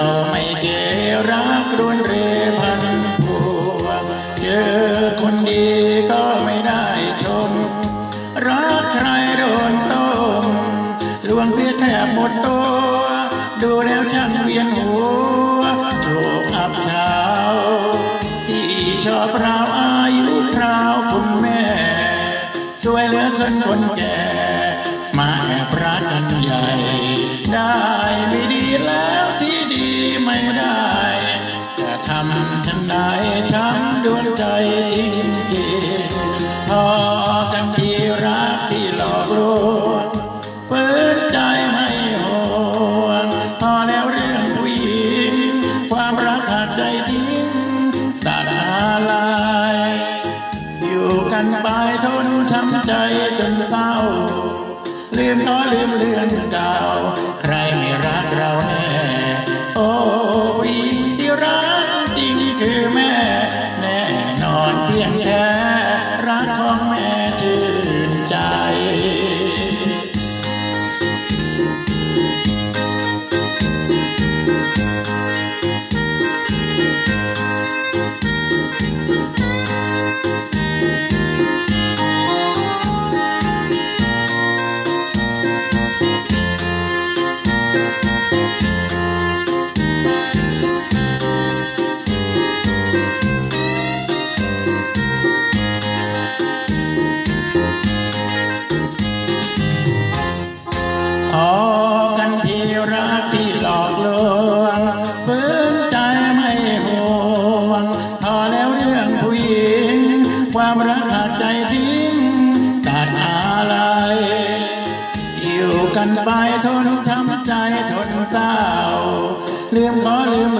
าไม่เกรักรวนเรพันพวเจอคนดีก็ไม่ได้ชม รักใครโดนต้มลวงเสียแทบหมดตัวดูแล้วช่างเวียนหัวโชคอับเช้าที่ชอบเราอายุคราวคุณแม่สวยเหลือเกินคนแก่ำฉันได้ช้ำดวงใจจริงๆพอกันที่รักที่หลอกลวงเปิดใจไม่ห่วงพอแล้วเรื่องผู้หญิงความรักขาดใจทิ้งตัดอะไรอยู่กันไปทนทำใจจนเศร้าลืมเขาลืมเรื่องเก่า ความรักขาดใจทิ้งตัดอะไรอยู่กันไปทนทำใจทนเศร้าลืมขอลืมเรื่อง